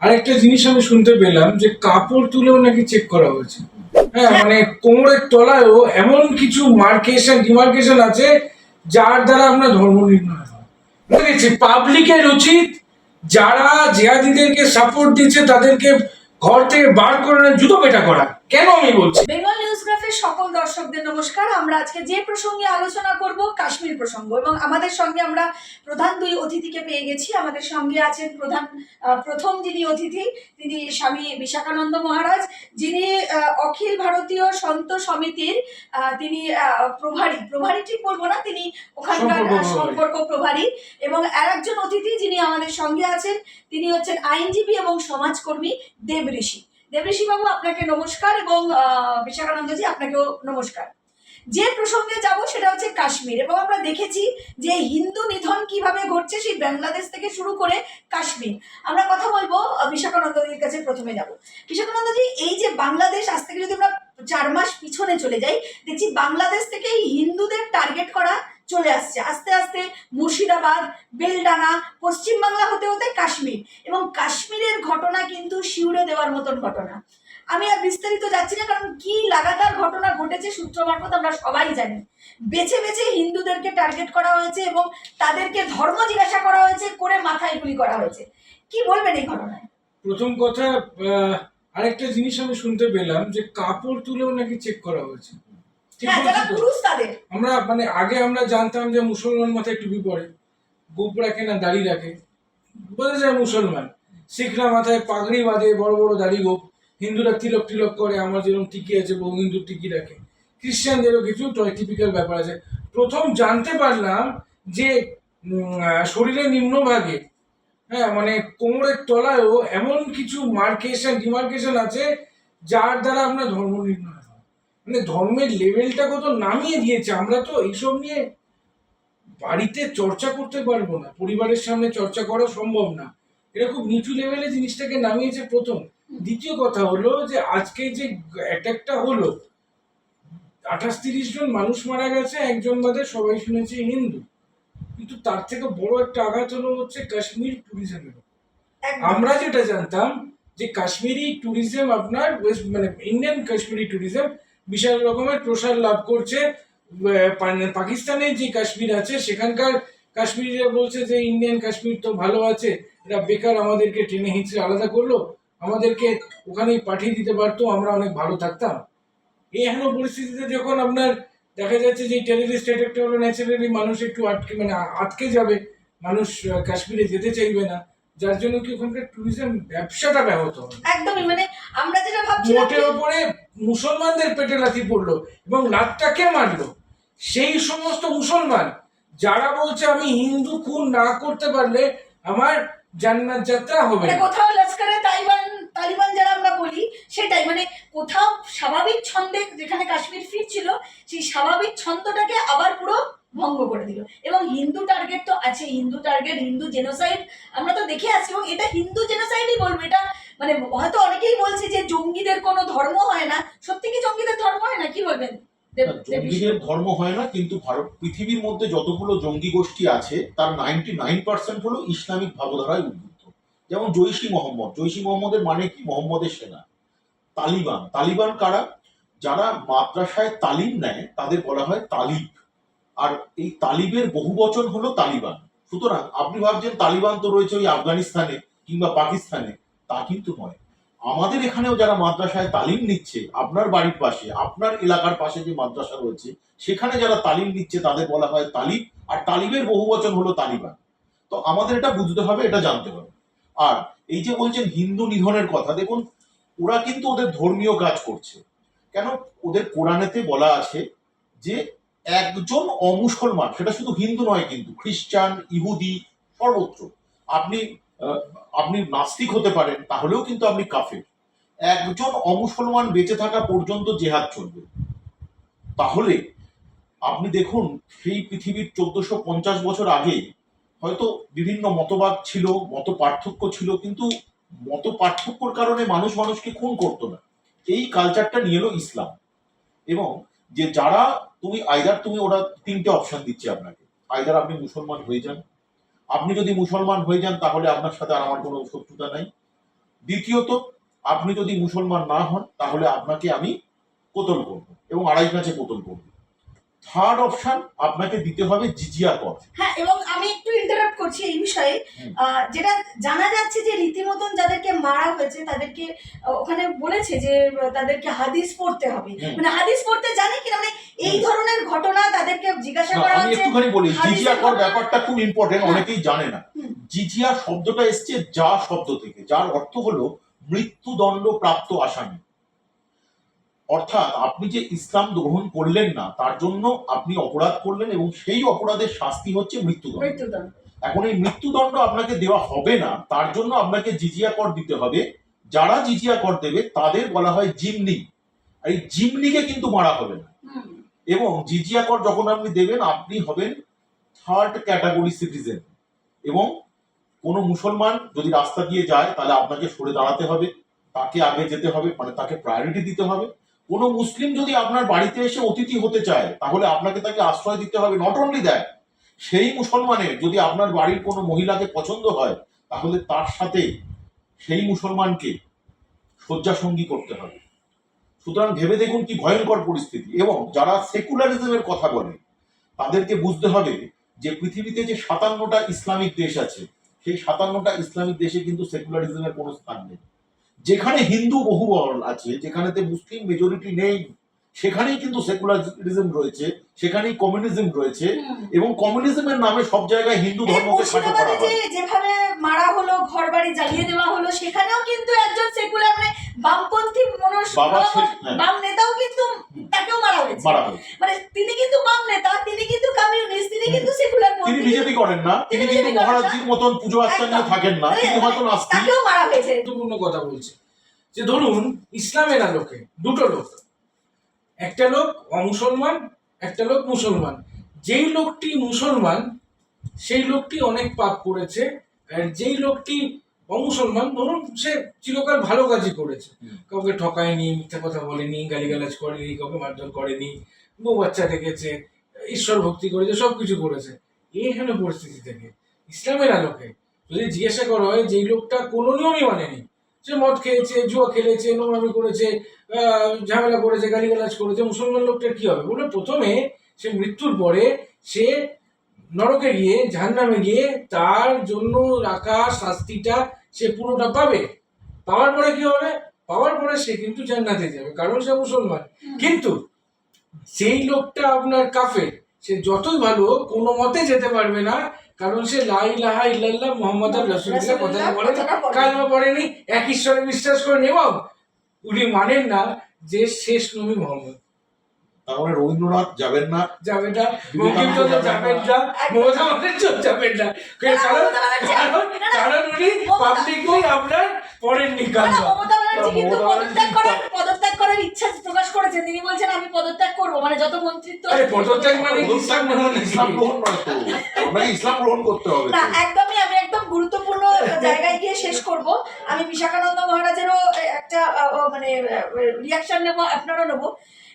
আরেকটা জিনিস আমি শুনতে পেলাম যে কাপড় তুলেও নাকি চেক করা হয়েছে। হ্যাঁ মানে কোমরের তলায়ও এমন কিছু মার্কেশন ডিমার্কেশন আছে যার দ্বারা আপনার ধর্ম নির্ণয় হয়। দেখেছি পাবলিকের উচিত যারা জেহাদিদেরকে সাপোর্ট দিচ্ছে তাদেরকে ঘর থেকে বার করে জুতো পেটা করা। কেন আমি বলছি? বেঙ্গল নিউজগ্রাফের সকল দর্শকদের নমস্কার। আমরা আজকে যে প্রসঙ্গে আলোচনা করব কাশ্মীর প্রসঙ্গ। এবং আমাদের সঙ্গে আমরা প্রধান দুই অতিথিকে পেয়ে গেছি। আমাদের সঙ্গে আছেন প্রধান প্রথম যিনি অতিথি তিনি স্বামী বিশাখানন্দ মহারাজ যিনি অখিল ভারতীয় সন্ত সমিতির তিনি প্রভারী। প্রভারী ঠিক বলব না তিনি ওখানকার। সম্পর্ক প্রভারী। এবং আর একজন অতিথি যিনি আমাদের সঙ্গে আছেন তিনি হচ্ছেন আইনজীবী এবং সমাজকর্মী দেব ঋষি। দেবঋষি বাবু আপনাকে নমস্কার এবং বিশাখানন্দজি আপনাকেও নমস্কার। যে প্রসঙ্গে যাব সেটা হচ্ছে কাশ্মীর এবং আমরা দেখেছি যে হিন্দু নিধন কীভাবে ঘটছে সেই বাংলাদেশ থেকে শুরু করে কাশ্মীর। আমরা কথা বলব বিশাখানন্দজির কাছে প্রথমে যাব। বিশাখানন্দজি এই যে বাংলাদেশ, আজ থেকে যদি আমরা চার মাস পিছনে চলে যাই, দেখছি বাংলাদেশ থেকে হিন্দুদের টার্গেট করা চলে আসছে। আস্তে আস্তে মুর্শিদাবাদ, বেলডাঙ্গা, পশ্চিমবাংলা হতে হতে কাশ্মীর। এবং কাশ্মীরের ঘটনা কিন্তু শিউরে দেওয়ার মতন ঘটনা। আমি আর বিস্তারিত যাচ্ছি না, কারণ কি লাগাতার ঘটনা ঘটেছে সূত্র মারফত আমরা সবাই জানি। বেছে বেছে হিন্দুদেরকে টার্গেট করা হয়েছে এবং তাদেরকে ধর্ম জিজ্ঞাসা করা হয়েছে, করে মাথায় গুলি করা হয়েছে। কি বলবেন এই ঘটনায়? প্রথম কথা আরেকটা জিনিস আমি শুনতে পেলাম যে কাপড় তুলেও নাকি চেক করা হয়েছে। হ্যাঁ যারা পুরুষ তাদের। আমরা মানে আগে আমরা জানতাম যে মুসলমান মাথায় টুপি পরে গোপ রাখে না দাড়ি রাখে। বোঝা যায় মুসলমান। শিখরা মাথায় পাগড়ি বাঁধে বড় বড় দাড়ি গোপ। হিন্দুরা তিলক টিলক করে আমার যেরকম টিকি আছে বহু হিন্দু টিকি রাখে। খ্রিস্টানদেরও কিছু টিপিক্যাল ব্যাপার আছে। প্রথম জানতে পারলাম যে শরীরের নিম্নভাগে হ্যাঁ মানে কোমরের তলায়ও এমন কিছু মার্কেশন ডিমার্কেশন আছে যার দ্বারা আপনার ধর্ম নির্ণয় মানে ধর্মের লেভেলটা কত নামিয়ে দিয়েছে। আমরা তো এইসব নিয়ে বাড়িতে চর্চা করতে পারব না। পরিবারের সামনে চর্চা করা সম্ভব না। এটা খুব নিচু লেভেলে জিনিসটাকে নামিয়েছে প্রথম। দ্বিতীয় কথা হলো যে আজকে যে অ্যাটাকটা হলো আঠাশ তিরিশ জন মানুষ মারা গেছে একজন বাদে সবাই শুনেছে হিন্দু। কিন্তু তার থেকে বড় একটা আঘাত হলো হচ্ছে কাশ্মীর ট্যুরিজমের আমরা যেটা জানতাম যে কাশ্মীরি ট্যুরিজম আপনার ওয়েস্ট মানে ইন্ডিয়ান কাশ্মীরি ট্যুরিজম বিশাল রকমের প্রসার লাভ করছে। আহ, পা- পাকিস্তানে যে কাশ্মীর আছে সেখানকার কাশ্মীরিরা বলছে যে ইন্ডিয়ান কাশ্মীর তো ভালো আছে এরা বেকার আমাদেরকে টেনে হিঁচড়ে আলাদা করল। আমাদেরকে ওখানেই পাঠিয়ে দিতে পারতো আমরা অনেক ভালো থাকতাম। এই এখনও পরিস্থিতিতে যখন আপনার দেখা যাচ্ছে যে টেরিরিস্ট অ্যাটাকটা হলো ন্যাচারালি মানুষ একটু আটকে মানে আটকে যাবে। মানুষ কাশ্মীরে যেতে চাইবে না। যার জন্য কি ওখানকার ট্যুরিজম ব্যবসাটা ব্যাহত হবে একদমই মানে আমরা যেটা ভাবছিলাম মোটের ওপরে মুসলমানদের পেটে লাথি পড়ল এবং লাতটা কে মারলো সেই সমস্ত মুসলমান যারা বলছে আমি হিন্দু খুন না করতে পারলে আমার জান্নাত যাত্রা হবে মানে না। কোথাও লস্করে তাইবান তালিবান যারা আমরা বলি সেটাই মানে কোথাও স্বাভাবিক ছন্দে যেখানে কাশ্মীর ফিরছিল সেই স্বাভাবিক ছন্দটাকে আবার পুরো ভঙ্গ করে দিল। এবং হিন্দু টার্গেট তো আছে হিন্দু টার্গেট হিন্দু জেনোসাইড আমরা তো দেখে আছি এবং এটা হিন্দু জেনোসাইডই বলব এটা মানে হয়তো অনেকেই বলছে যে জঙ্গিদের কোনো ধর্ম হয় না। সত্যি কি জঙ্গিদের ধর্ম হয় না? কি বলবেন? জঙ্গিদের ধর্ম হয় না কিন্তু ভারত পৃথিবীর মধ্যে যতগুলো জঙ্গি গোষ্ঠী আছে তার নাইনটি নাইন পার্সেন্ট হলো ইসলামিক ভাবধারায় উদ্বুদ্ধ যেমন জৈশি মোহাম্মদ জৈশি মোহাম্মদের মানে কি? মোহাম্মদের সেনা। তালিবান। তালিবান কারা? যারা মাদ্রাসায় তালিম নেয় তাদের বলা হয় তালিব। আর এই তালিবের বহু বচন হলো তালিবান। সুতরাং আপনি ভাবছেন তালিবান তো রয়েছে ওই আফগানিস্তানে কিংবা পাকিস্তানে, তা কিন্তু নয়। আমাদের এখানেও যারা মাদ্রাসায় তালিম নিচ্ছে, আপনার বাড়ির পাশে, আপনার এলাকার পাশে যে মাদ্রাসা রয়েছে, সেখানে যারা তালিম নিচ্ছে তাদের বলা হয় তালিব, আর তালিবের বহু বচন হলো তালিবান। তো আমাদের এটা বুঝতে হবে, এটা জানতে হবে। আর এই যে বলছেন হিন্দু নিধনের কথা, দেখুন, ওরা কিন্তু ওদের ধর্মীয় কাজ করছে। কেন? ওদের কোরআনেতে বলা আছে যে একজন অমুসলমান, সেটা শুধু হিন্দু নয় কিন্তু, খ্রিস্টান, ইহুদি, সর্বত্র। আপনি আপনি নাস্তিক হতে পারেন, তাহলেও কিন্তু আপনি কাফের। একজন অমুসলমান বেঁচে থাকা পর্যন্ত জেহাদ চলবে। তাহলে, আপনি দেখুন, সেই পৃথিবীর চোদ্দশো পঞ্চাশ বছর আগে, হয়তো বিভিন্ন মতবাদ ছিল, মত পার্থক্য ছিল, কিন্তু মত পার্থক্যর কারণে মানুষ মানুষকে খুন করতো না। এই কালচারটা নিয়ে এলো ইসলাম। এবং যে যারা তুমি আইদার তুমি ওরা তিনটে অপশন দিচ্ছে আপনাকে। আইদার আপনি মুসলমান হয়ে যান। আপনি যদি মুসলমান হয়ে যান, তাহলে আপনার সাথে আর আমার কোনো শত্রুতা নাই। দ্বিতীয়ত, আপনি যদি মুসলমান না হন, তাহলে আপনাকে আমি কোতল করব এবং আড়াই কাছে কোতল করব। থার্ড অপশন আপনাকে দিতে হবে জিজিয়া কর। হ্যাঁ এবং আমি একটু ইন্টারাপ্ট করছি এই বিষয়ে। যেটা জানা যাচ্ছে যে রীতিমতন যাদেরকে মারা হয়েছে তাদেরকে ওখানে বলেছে যে তাদেরকে হাদিস পড়তে হবে। মানে হাদিস পড়তে জানে কিনা? মানে এই ধরনের ঘটনা তাদেরকে জিজ্ঞাসা করা আমি একটুখানি বলি জিজিয়া কর ব্যাপারটা খুব ইম্পর্টেন্ট হ্যাঁ। অনেকেই জানে না। জিজিয়া শব্দটা এসছে যা শব্দ থেকে যার অর্থ হলো মৃত্যুদণ্ড প্রাপ্ত আসামি। অর্থাৎ আপনি যে ইসলাম গ্রহণ করলেন না তার জন্য আপনি অপরাধ করলেন এবং সেই অপরাধের শাস্তি হচ্ছে মৃত্যুদণ্ড। এখন এই মৃত্যুদণ্ড আপনাকে দেওয়া হবে না তার জন্য আপনাকে জিজিয়া কর দিতে হবে। যারা জিজিয়া কর দেবে তাদের বলা হয় জিমনি। আর এই জিমনিকে কিন্তু মারা হবে না। এবং জিজিয়া কর যখন আপনি দেবেন আপনি হবেন থার্ড ক্যাটাগরি সিটিজেন এবং কোনো মুসলমান যদি রাস্তা দিয়ে যায় তাহলে আপনাকে সরে দাঁড়াতে হবে তাকে আগে যেতে হবে মানে তাকে প্রায়োরিটি দিতে হবে। কোনো মুসলিম যদি আপনার বাড়িতে এসে অতিথি হতে চায়, তাহলে আপনাকে তাকে আশ্রয় দিতে হবে নট অনলি দ্যাট সেই মুসলমানের যদি আপনার বাড়ির কোনো মহিলাকে পছন্দ হয়, তাহলে তার সাথে সেই মুসলমানকে শয্যাসঙ্গী করতে হবে। সুতরাং ভেবে দেখুন কি ভয়ঙ্কর পরিস্থিতি এবং যারা সেকুলারিজমের কথা বলে, তাদেরকে বুঝতে হবে যে পৃথিবীতে যে সাতান্নটা ইসলামিক দেশ আছে, সেই সাতান্নটা ইসলামিক দেশে কিন্তু সেকুলারিজমের কোনো স্থান নেই। যেখানে হিন্দু বহুবল আছে যেখানেতে মুসলিম মেজরিটি নেই সেখানেই কিন্তু সেকুলারিজম রয়েছে সেখানেই কমিউনিজম রয়েছে। এবং কমিউনিজমের নামে সব জায়গায় হিন্দু ধর্মকে খাটো করা হয় যেভাবে মারা হলো ঘর বাড়ি জ্বালিয়ে দেওয়া হলো সেখানেও কিন্তু একজন সেকুলার মানে বামপন্থী বাবা হ্যাঁ। বাম নেতাও কিন্তু তাকেও মারা হয়েছে মানে তিনি কিন্তু বাম নেতা তিনি কিন্তু কমিউনিস্ট তিনি কিন্তু সেকুলার তিনি বিজেপি করেন না তিনি কিন্তু। মহারাজজির মতন পুজো আর্চা নিয়ে থাকেন না তিনি হয়তো নাস্তিক। তাকেও মারা হয়েছে। গুরুত্বপূর্ণ কথা বলছে। যে ধরুন ইসলামের আলোকে দুটো লোক একটা লোক অমুসলমান একটা লোক মুসলমান। যেই লোকটি মুসলমান সেই লোকটি অনেক পাপ করেছে আর যেই লোকটি অমুসলমান ধরুন সে চিরকাল ভালো কাজই করেছে। কাউকে ঠকায়নি মিথ্যা কথা বলেনি গালিগালাজ করেনি কাউকে মারধর করেনি বউ বাচ্চা রেখেছে ঈশ্বর ভক্তি করেছে সব কিছু করেছে। এই হলো পরিস্থিতি থেকে ইসলামের আলোকে যদি জিজ্ঞাসা করা হয় যে লোকটা কোনো নিয়মই মানেনি সে মদ খেয়েছে জুয়া খেলেছে নোংরামি করেছে ঝামেলা করেছে গালিগালাজ করেছে মুসলমান লোকটার কি হবে? বলে প্রথমে সে মৃত্যুর পরে সে নরকে গিয়ে জাহান্নামে গিয়ে তার জন্য রাখা শাস্তিটা সে পুরোটা পাবে। পাওয়ার পরে কি হবে? পাওয়ার পরে সে কিন্তু জান্নাতে যাবে কারণ সে মুসলমান। কিন্তু যেই লোকটা আপনার কাফে সে যতই ভালো কোনো মতে যেতে পারবে না। কারণ সে লাই লাহা ইল্লাল্লাহ মোহাম্মদ রাসূলুল্লাহ কথা বলে। কালমা পড়েনি এক ঈশ্বরে বিশ্বাস করেন এবং উনি মানেন না যে শেষ নবী মোহাম্মদ। তার মানে রবীন্দ্রনাথ যাবেন না। যাবেন না বঙ্কিমচন্দ্র যাবেন না। মমতা ব্যানার্জি যাবেন না। কারণ কারণ উনি পাবলিকলি আপনার পড়েননি কালমা। মমতা ব্যানার্জি কিন্তু পদত্যাগ করার ইচ্ছা প্রকাশ করেছেন তিনি বলছেন আমি পদত্যাগ করব। মানে যত মন্ত্রিত্ব আরে পদত্যাগ মানে ইসলাম গ্রহণ ইসলাম গ্রহণ আপনাকে ইসলাম গ্রহণ করতে হবে না একদমই আমি একদম গুরুত্বপূর্ণ জায়গায় গিয়ে শেষ করব। আমি বিশাখানন্দ মহারাজেরও একটা মানে রিয়াকশন নেব আপনারও নেব।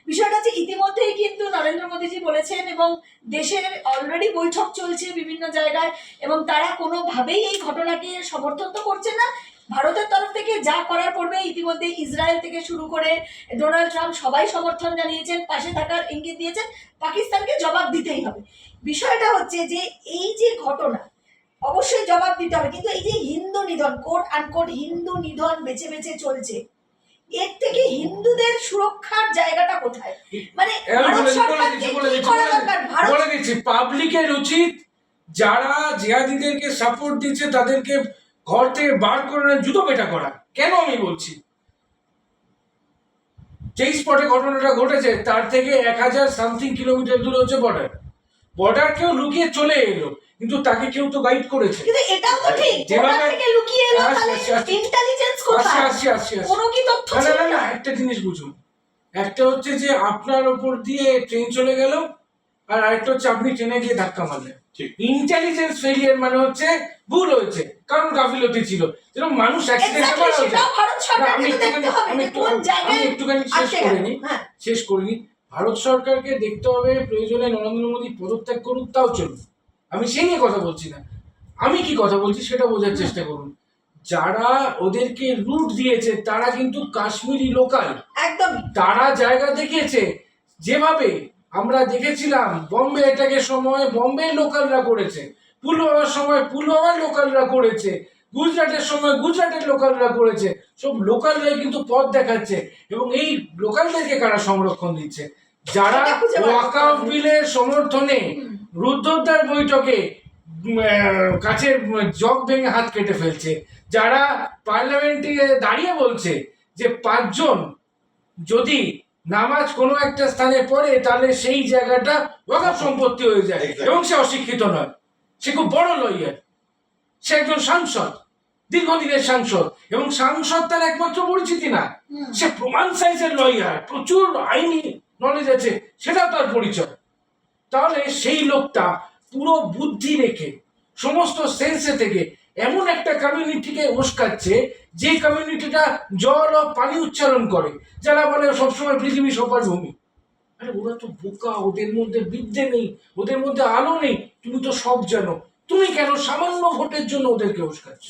বিষয়টা হচ্ছে ইতিমধ্যেই কিন্তু নরেন্দ্র মোদীজি বলেছেন এবং দেশের অলরেডি বৈঠক চলছে বিভিন্ন জায়গায় এবং তারা কোনোভাবেই এই ঘটনাকে সমর্থন তো করছে না। ভারতের তরফ থেকে যা করার করবে ইতিমধ্যে ইসরায়েল থেকে শুরু করে ডোনাল্ড ট্রাম্প সবাই সমর্থন জানিয়েছেন পাশে থাকার ইঙ্গিত দিয়েছেন পাকিস্তানকে জবাব দিতেই হবে। বিষয়টা হচ্ছে যে এই যে ঘটনা অবশ্যই জবাব দিতে হবে কিন্তু এই যে হিন্দু নিধন কোট আনকোট হিন্দু নিধন বেছে বেছে চলছে এর থেকে হিন্দুদের সুরক্ষার জায়গাটা কোথায়? মানে এবার ভারত বলে দিচ্ছি, বলে সরকারকে কি করা দরকার? ভারত বলে দিচ্ছি পাবলিকের উচিত যারা জিহাদিদেরকে সাপোর্ট দিচ্ছে তাদেরকে ঘর থেকে বার করে না জুতো পেটা করা। কেন আমি বলছি? যেই স্পটে ঘটনাটা ঘটেছে তার থেকে এক হাজার সামথিং কিলোমিটার দূরে হচ্ছে বর্ডার বর্ডার কেউ লুকিয়ে চলে এলো কিন্তু তাকে কেউ তো গাইড করেছে। কিন্তু এটাও তো ঠিক। যেভাবে- থেকে লুকিয়ে এলো তাহলে। ইন্টেলিজেন্স কোথায়? আসছে আসছে কোনো কি তথ্য ছিল না না একটা জিনিস বুঝুন। একটা হচ্ছে যে আপনার ওপর দিয়ে ট্রেন চলে গেল আর আরেকটা হচ্ছে আপনি ট্রেনে গিয়ে ধাক্কা মারলেন। ইন্টেলিজেন্স ফেলিয়ার মানে হচ্ছে ভুল হয়েছে। কারণ গাফিলতি ছিল। যেরকম মানুষ অ্যাক্সিডেন্টে Exactly, মারা হয়েছে। আমি একটুখানি আমি শেষ আটকে করে নিই হ্যাঁ। শেষ করিনি। ভারত সরকারকে দেখতে হবে প্রয়োজনে নরেন্দ্র মোদী পদত্যাগ করুক তাও চলবে আমি সেই নিয়ে কথা বলছি না। আমি কি কথা বলছি সেটা বোঝার চেষ্টা করুন। যারা ওদেরকে রুট দিয়েছে তারা কিন্তু কাশ্মীরি লোকাল একদম তারা জায়গা দেখিয়েছে। যেভাবে আমরা দেখেছিলাম বম্বে অ্যাটাকের সময় বম্বে লোকালরা করেছে পুলওয়ামার সময় পুলওয়ামার লোকালরা করেছে গুজরাটের সময় গুজরাটের লোকালরা করেছে সব লোকালরাই কিন্তু পথ দেখাচ্ছে এবং এই লোকালদেরকে কারা সংরক্ষণ দিচ্ছে যারা ওয়াকাফ বিলের সমর্থনে। রুদ্ধদ্বার বৈঠকে কাছের জগ ভেঙে হাত কেটে ফেলছে যারা পার্লামেন্টে দাঁড়িয়ে বলছে যে পাঁচজন যদি নামাজ কোনো একটা স্থানে পড়ে তাহলে সেই জায়গাটা ওয়াকাফ সম্পত্তি হয়ে যায় এবং সে অশিক্ষিত নয়। সে খুব বড় লয়ার সে একজন সাংসদ দীর্ঘদিনের সাংসদ এবং সাংসদ তার একমাত্র পরিচিতি না। সে প্রমাণ সাইজের লয়ার প্রচুর আইনি নলেজ আছে সেটাও তার পরিচয়। তাহলে সেই লোকটা পুরো বুদ্ধি রেখে সমস্ত সেন্সে থেকে এমন একটা কমিউনিটিকে উস্কাচ্ছে, যে কমিউনিটিটা জল ও পানি উচ্চারণ করে, যারা বলে সবসময় পৃথিবী সবার ভূমি আরে ওরা তো বোকা, ওদের মধ্যে বিদ্যে নেই, ওদের মধ্যে আলো নেই, তুমি তো সব জানো। তুমি কেন সামান্য ভোটের জন্য ওদেরকে উস্কাচ্ছ?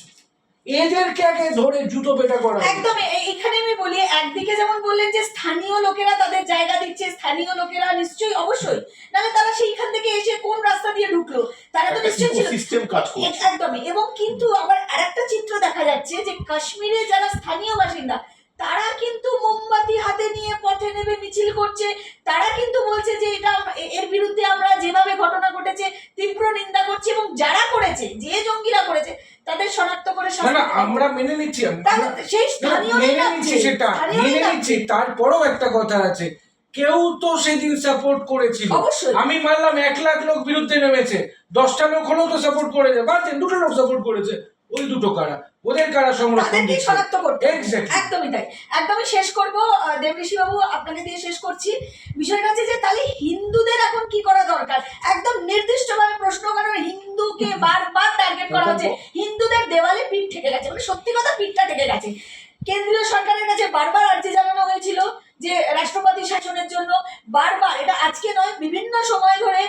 এদেরকে আগে ধরে জুতো পেটা করা একদম এখানে আমি বলি একদিকে যেমন বললেন যে স্থানীয় লোকেরা তাদের জায়গা দিচ্ছে স্থানীয় লোকেরা নিশ্চয়ই অবশ্যই। নাহলে তারা সেইখান থেকে এসে কোন রাস্তা দিয়ে ঢুকলো? তারা তো নিশ্চয়ই ছিল। সিস্টেম কাজ করছে। একদমই। এবং কিন্তু আবার আরেকটা চিত্র দেখা যাচ্ছে যে কাশ্মীরে যারা স্থানীয় বাসিন্দা তারা কিন্তু মোমবাতি হাতে নিয়ে পথে নেবে মিছিল করছে। তারা কিন্তু বলছে যে এটা এর বিরুদ্ধে আমরা যেভাবে ঘটনা ঘটেছে তীব্র নিন্দা করছি এবং যারা করেছে যে জঙ্গিরা করেছে তাদের শনাক্ত করে। আমরা মেনে নিচ্ছি। সেই স্থানীয় মেনে নিচ্ছি সেটা মেনে নিচ্ছি। তারপরেও একটা কথা আছে। কেউ তো সেদিন সাপোর্ট করেছিল। আমি মানলাম এক লাখ লোক বিরুদ্ধে নেমেছে দশটা লোক হলেও তো সাপোর্ট করেছে দেন, দুটো লোক সাপোর্ট করেছে। ওই দুটো কারা? ওদের কারা সংরক্ষণ দিচ্ছে? শনাক্ত করতে একদমই তাই। একদমই শেষ করব। দেবঋষি বাবু আপনাকে দিয়ে শেষ করছি। বিষয়টা হচ্ছে যে তাহলে হিন্দুদের এখন কি করা দরকার? একদম নির্দিষ্টভাবে প্রশ্ন করা হিন্দুকে বারবার টার্গেট করা হচ্ছে। হিন্দুদের দেওয়ালে পিঠ থেকে গেছে। মানে সত্যি কথা পিঠটা থেকে গেছে। কেন্দ্রীয় সরকারের কাছে বারবার আর্জি জানানো হয়েছিল। যে রাষ্ট্রপতি শাসনের জন্য বারবার এটা আজকে নয় বিভিন্ন সময় ধরে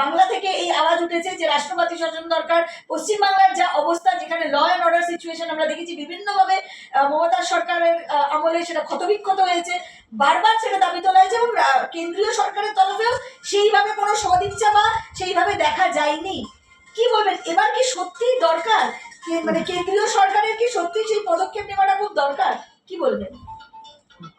বাংলা থেকে এই আওয়াজ উঠেছে যে রাষ্ট্রপতি শাসন দরকার। পশ্চিমবাংলার যা অবস্থা যেখানে ল অ্যান্ড অর্ডার সিচুয়েশন আমরা দেখেছি বিভিন্নভাবে আহ, মমতা সরকারের আমলে সেটা ক্ষতবিক্ষত হয়েছে। বারবার সেটা দাবি তোলা হয়েছে এবং কেন্দ্রীয় সরকারের তরফেও সেইভাবে কোনো সদিচ্ছা বা সেইভাবে দেখা যায়নি। কি বলবেন? এবার কি সত্যিই দরকার? মানে কেন্দ্রীয় সরকারের কি সত্যি সেই পদক্ষেপ নেওয়াটা খুব দরকার? কি বলবেন?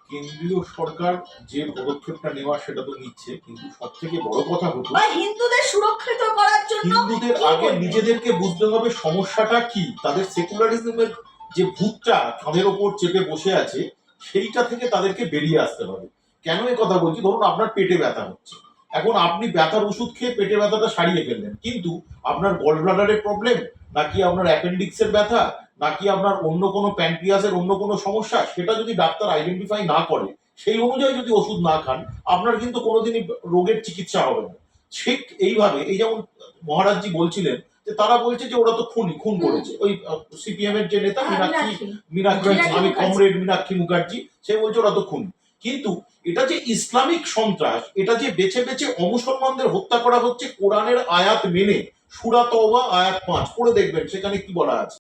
কেন্দ্রীয় সরকার যে পদক্ষেপটা নেওয়া সেটা তো নিচ্ছে কিন্তু সব থেকে বড় কথা বা হিন্দুদের সুরক্ষিত করার জন্য হিন্দুদের আগে নিজেদেরকে বুঝতে হবে সমস্যাটা কি। তাদের সেকুলারিজমের যে ভূতটা কাঁধের ওপর চেপে বসে আছে সেইটা থেকে তাদেরকে বেরিয়ে আসতে হবে। কেন এই কথা বলছি? ধরুন আপনার পেটে ব্যথা হচ্ছে। এখন আপনি ব্যথার ওষুধ খেয়ে পেটে ব্যথাটা সারিয়ে ফেললেন কিন্তু আপনার গল ব্লাডারের প্রবলেম নাকি আপনার অ্যাপেন্ডিক্সের ব্যথা নাকি আপনার অন্য কোনো প্যানক্রিয়াসের অন্য কোনো সমস্যা? সেটা যদি ডাক্তার আইডেন্টিফাই না করে সেই অনুযায়ী যদি ওষুধ না খান আপনার কিন্তু কোনোদিনই রোগের চিকিৎসা হবে না। ঠিক এইভাবে এই যেমন মহারাজজি বলছিলেন যে তারা বলছে যে ওরা তো খুনি খুন করেছে। ওই সিপিএম এর যে নেতা হ্যাঁ, মীনাক্ষী মীনাক্ষী। আমি। কমরেড মীনাক্ষী মুখার্জি সে বলছে ওরা তো খুন। কিন্তু এটা যে ইসলামিক সন্ত্রাস এটা যে বেছে বেছে অমুসলমানদের হত্যা করা হচ্ছে কোরআনের আয়াত মেনে সুরা তওবা আয়াত পাঁচ পড়ে দেখবেন সেখানে কি বলা আছে?